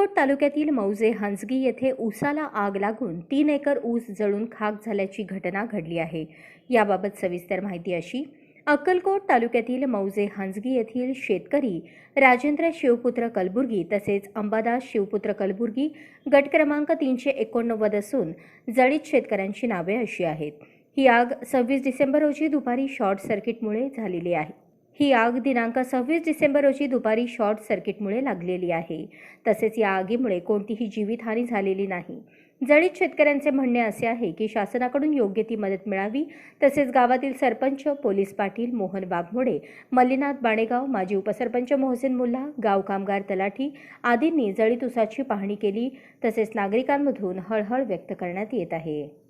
अक्कलकोट तालुक्यातील मौजे हंसगी येथे ऊसाला आग लागून तीन एकर ऊस जळून खाक झाल्याची घटना घडली आहे. याबाबत सविस्तर माहिती अशी. अक्कलकोट तालुक्यातील मौजे हंसगी येथील शेतकरी राजेंद्र शिवपुत्र कलबुर्गी तसेच अंबादास शिवपुत्र कलबुर्गी गट क्रमांक तीनशे एकोणनव्वद असून जळीत शेतकऱ्यांची नावे अशी आहेत. ही आग सव्वीस डिसेंबर रोजी दुपारी शॉर्ट सर्किटमुळे झालेली आहे. ही आग दिनांक सव्वीस डिसेंबर रोजी दुपारी शॉर्ट सर्किटमुळे लागलेली आहे. तसेच या आगीमुळे कोणतीही जीवितहानी झालेली नाही. जळीत शेतकऱ्यांचे म्हणणे असे आहे की शासनाकडून योग्य ती मदत मिळावी. तसेच गावातील सरपंच पोलीस पाटील मोहन वाघमोडे मल्लीनाथ बाणेगाव माजी उपसरपंच मोहसेन मुल्ला गाव कामगार तलाठी आदींनी जळीत उसाची पाहणी केली. तसेच नागरिकांमधून हळहळ व्यक्त करण्यात येत आहे.